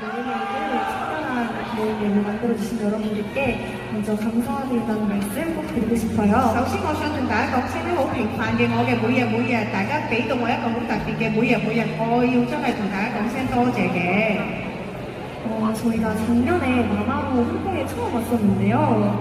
매일매일 특별한 모임을 만들어주신 여러분들께 먼저 감사드린다는 말씀 꼭 드리고 싶어요. 首先，我想同大家講聲咧，好平凡嘅我嘅每日每日，大家俾到我一個好特別嘅每日每日，我要真係同大家講聲多謝嘅。 어, 저희가 작년에 마마무 홍콩에 처음 왔었는데요.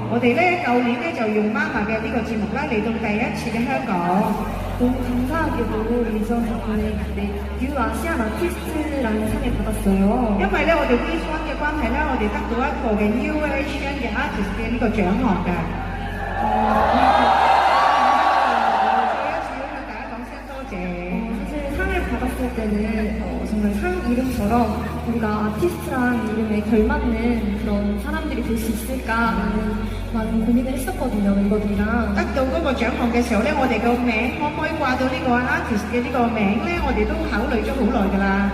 我哋咧舊年咧就用媽媽嘅呢個節目啦，嚟到第一次嘅香港。 너무 감사하게도 예전 덕분에 그때 뉴 아시안 아티스트라는 상을 받았어요. 因為咧我哋 V One 嘅關係咧，我哋得到一個嘅 New Asian 嘅 Artist 嘅呢個獎項㗎。 再一次要向大家講聲多謝。 어, 사실 상을 받았을 때는 어, 정말 상 이름처럼 우리가 아티스트라는 이름에 걸맞는 그런 사람들이 될 수 있을까라는 많은 고민을 했었거든요, 멤버들이랑. 得到嗰個獎項嘅時候咧，我哋個名可唔可以掛到呢個 artist 嘅呢個名咧？我哋都考慮咗好耐㗎啦。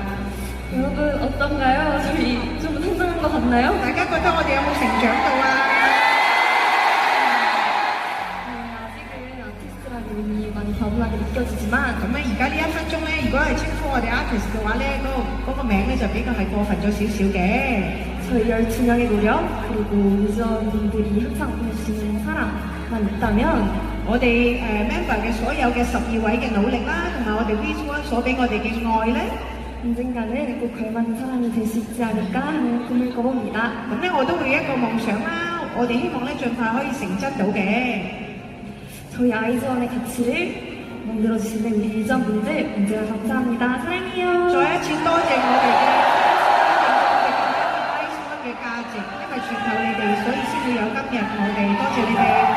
여러분 어떤가요? 저희 좀 성장한 것 같나요? 大家覺得我哋有冇成長到啊？ 아티스트라는 이름이 많이 과분하게 느껴지지만 咁咧，而家呢一分鐘咧，如果係稱呼我哋 artist 嘅話咧，嗰、個嗰個名咧就比較係過分咗少少嘅。 저희 12명의 노력 그리고 유저분들이 항상 보내주시는 사랑만 있다면 我哋誒、member 嘅所有嘅十二位嘅努力啦，同埋我哋 V One 所俾我哋嘅愛咧， 언젠가는 꼭 걸맞는 사람이 될 수 있지 않을까 하는 꿈을 꿔봅니다. 咁咧我都會有一個夢想啦。我哋希望咧盡快可以成真到嘅。 저희 아이즈원의 가치를 만들어주시는 우리 유저분들 언제나 감사합니다. 사랑해요. 再一次多謝我哋嘅 V One 嘅價值，因為全靠你哋，所以先會有今日我哋。多謝你哋。